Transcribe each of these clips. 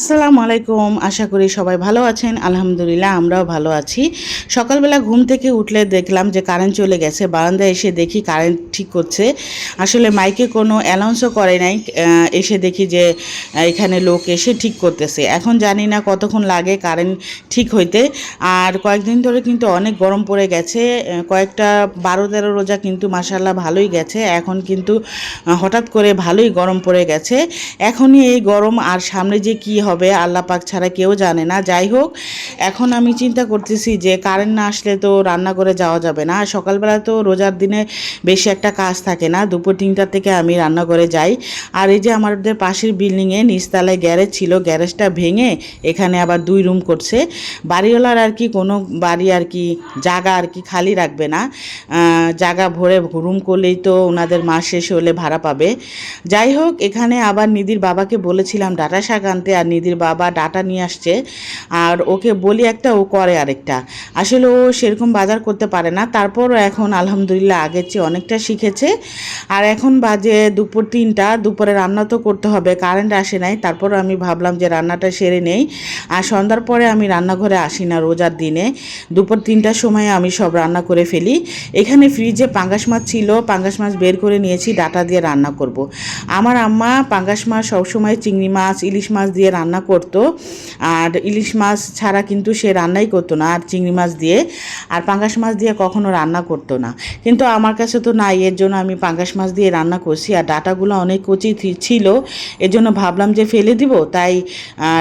আসসালামু আলাইকুম, আশা করি সবাই ভালো আছেন। আলহামদুলিল্লাহ, আমরাও ভালো আছি। সকালবেলা ঘুম থেকে উঠলে দেখলাম যে কারেন্ট চলে গেছে। বারান্দায় এসে দেখি কারেন্ট ঠিক করছে। আসলে মাইকে কোনো অ্যানাউন্সও করে নাই। এসে দেখি যে এখানে লোক এসে ঠিক করতেছে। এখন জানি না কতক্ষণ লাগে কারেন্ট ঠিক হইতে। আর কয়েকদিন ধরে কিন্তু অনেক গরম পড়ে গেছে। কয়েকটা বারো তেরো রোজা কিন্তু মাসাল্লাহ ভালোই গেছে। এখন কিন্তু হঠাৎ করে ভালোই গরম পড়ে গেছে। এখনই এই গরম আর সামনে যে কি হবে, আল্লাহ পাক ছাড়া কেউ জানে না। যাই হোক, এখন আমি চিন্তা করতেছি যে কারেন্ট না আসলে তো রান্না করে যাওয়া যাবে না। আর সকালবেলা তো রোজার দিনে বেশি একটা কাজ থাকে না। দুপুর তিনটার থেকে আমি রান্নাঘরে যাই। আর এই যে আমাদের পাশের বিল্ডিংয়ে নিচতলায় গ্যারেজ ছিল, গ্যারেজটা ভেঙে এখানে আবার দুই রুম করছে। বাড়িওয়ালার আর কি কোনো বাড়ি আর কি জায়গা আর কি খালি রাখবে না। জায়গা ভরে রুম করলেই তো ওনাদের মাস শেষ হলে ভাড়া পাবে। যাই হোক, এখানে আবার নিধির বাবাকে বলেছিলাম, ডাটা শাক আনতে। আর নিধির বাবা ডাটা নিয়ে আসছে, আর ওকে বলি একটা, ও করে আরেকটা। আসলে ও সেরকম বাজার করতে পারে না, তারপরও এখন আলহামদুলিল্লাহ আগের চেয়ে অনেকটা শিখেছে। আর এখন বাজে দুপুর তিনটা, দুপুরে রান্না তো করতে হবে, কারেন্ট আসে নাই তারপর আমি ভাবলাম যে রান্নাটা সেরে নেই। আর সন্ধ্যার পরে আমি রান্নাঘরে আসি না রোজার দিনে, দুপুর তিনটার সময় আমি সব রান্না করে ফেলি। এখানে ফ্রিজে পাঙ্গাস মাছ ছিল, পাঙ্গাস মাছ বের করে নিয়েছি, ডাটা দিয়ে রান্না করব। আমার আম্মা পাঙ্গাস মাছ সবসময় চিংড়ি মাছ, ইলিশ মাছ দিয়ে রান্না করতো। আর ইলিশ মাছ ছাড়া কিন্তু সে রান্নাই করতো না, আর চিংড়ি মাছ দিয়ে। আর পাঙ্গাস মাছ দিয়ে কখনো রান্না করতো না। কিন্তু আমার কাছে তো নাই, এর জন্য আমি পাঙ্গাস মাছ দিয়ে রান্না করছি। আর ডাটাগুলো অনেক কচি ছিল। এর জন্য ভাবলাম যে ফেলে দিব, তাই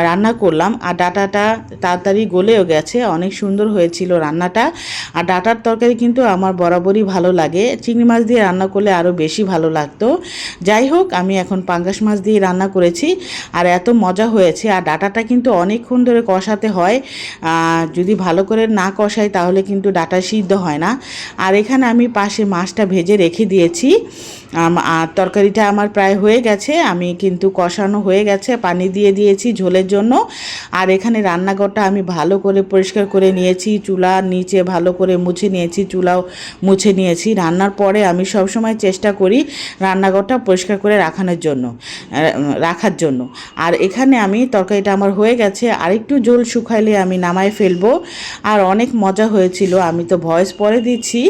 রান্না করলাম। আর ডাটাটা তাড়াতাড়ি গলেও গেছে, অনেক সুন্দর হয়েছিল রান্নাটা। আর ডাটার তরকারি কিন্তু আমার বরাবরই ভালো লাগে। চিংড়ি মাছ দিয়ে রান্না করলে আরও বেশি ভালো লাগতো। যাই হোক, আমি এখন পাঙ্গাস মাছ দিয়ে রান্না করেছি। আর এত মজা হয়েছে। আর ডাটাটা কিন্তু অনেকক্ষণ ধরে কষাতে হয়। যদি ভালো করে না কষাই তাহলে কিন্তু ডাটা সিদ্ধ হয় না। আর এখানে আমি পাশে মাছটা ভেজে রেখে দিয়েছি। আর তরকারিটা আমার প্রায় হয়ে গেছে। আমি কিন্তু কষানো হয়ে গেছে। পানি দিয়ে দিয়েছি ঝোলের জন্য। আর এখানে রান্নাঘরটা আমি ভালো করে পরিষ্কার করে নিয়েছি। চুলা নিচে ভালো করে মুছে নিয়েছি, চুলাও মুছে নিয়েছি। রান্নার পরে আমি সবসময় চেষ্টা করি রান্নাঘরটা পরিষ্কার করে রাখানোর জন্য রাখার জন্য। আর এখানে আমি তরকারিটা আমার হয়ে গেছে। আরেকটু জল শুকাইলে আমি নামায় ফেলব। আর অনেক মজা হয়েছিল, আমি তো ভয়েস পরে দিচ্ছি।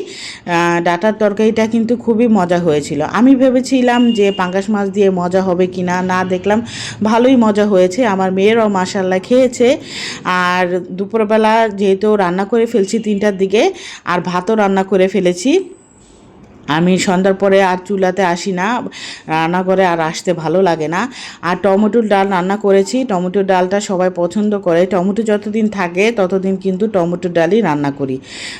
ডাটার তরকারিটা কিন্তু খুবই মজা হয়েছিল। আমি ভেবেছিলাম যে পাঙ্গাস মাছ দিয়ে মজা হবে কি না না দেখলাম ভালোই মজা হয়েছে। আমার মেয়েরাও মাসাল্লাহ খেয়েছে। আর দুপুরবেলা যেহেতু রান্না করে ফেলছি তিনটার দিকে, আর ভাতও রান্না করে ফেলেছি। আমি সন্ধ্যার পরে আর চুলাতে আসি না, রান্না করে আর আসতে ভালো লাগে না। আর টমেটোর ডাল রান্না করেছি, টমেটোর ডালটা সবাই পছন্দ করে। টমেটো যতদিন থাকে, ততদিন কিন্তু টমেটোর ডালই রান্না করি।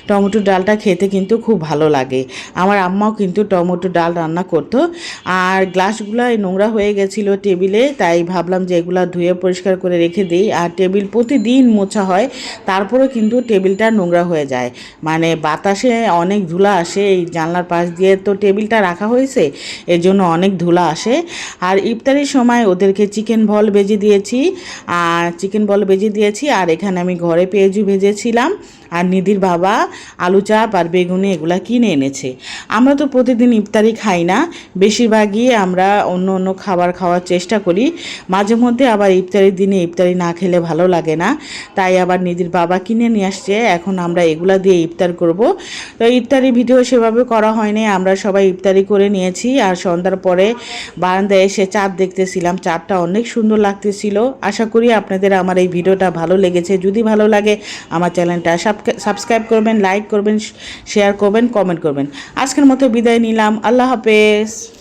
টমেটোর ডালটা খেতে কিন্তু খুব ভালো লাগে। আমার আম্মাও কিন্তু টমেটো ডাল রান্না করতো। আর গ্লাসগুলো নোংরা হয়ে গেছিল টেবিলে, তাই ভাবলাম যে এগুলো ধুয়ে পরিষ্কার করে রেখে দিই। আর টেবিল প্রতিদিন মোছা হয়, তারপরেও কিন্তু টেবিলটা নোংরা হয়ে যায়। মানে বাতাসে অনেক ধুলা আসে, এই জানলার পাশ দিয়ে তো টেবিলটা রাখা হয়েছে এর জন্য অনেক ধুলা আসে। আর ইফতারির সময় ওদেরকে চিকেন বল ভেজে দিয়েছি, আর চিকেন বল ভেজে দিয়েছি, আর এখানে আমি ঘরে পেঁয়াজু ভেজেছিলাম। আর নিধির বাবা, আলু চাপ আর বেগুনি এগুলা কিনে এনেছে। আমরা তো প্রতিদিন ইফতারি খাই না। বেশিরভাগই আমরা অন্য অন্য খাবার খাওয়ার চেষ্টা করি। মাঝে মধ্যে আবার ইফতারির দিনে ইফতারি না খেলে ভালো লাগে না। তাই আবার নিধির বাবা কিনে নিয়ে আসছে। এখন আমরা এগুলা দিয়ে ইফতার করব। তো ইফতারি ভিডিও সেভাবে করা হয়নি। আমরা সবাই ইফতারি করে নিয়েছি। আর সন্ধ্যার পরে বারান্দায় এসে চাঁদ দেখতেছিলাম। চাঁদটা অনেক সুন্দর লাগতেছিল। আশা করি আপনাদের আমার এই ভিডিওটা ভালো লেগেছে। যদি ভালো লাগে, আমার চ্যানেলটা সাবস্ক্রাইব করবেন লাইক করবেন শেয়ার করবেন কমেন্ট করবেন। আজকের মতো বিদায় নিলাম। আল্লাহ হাফেজ।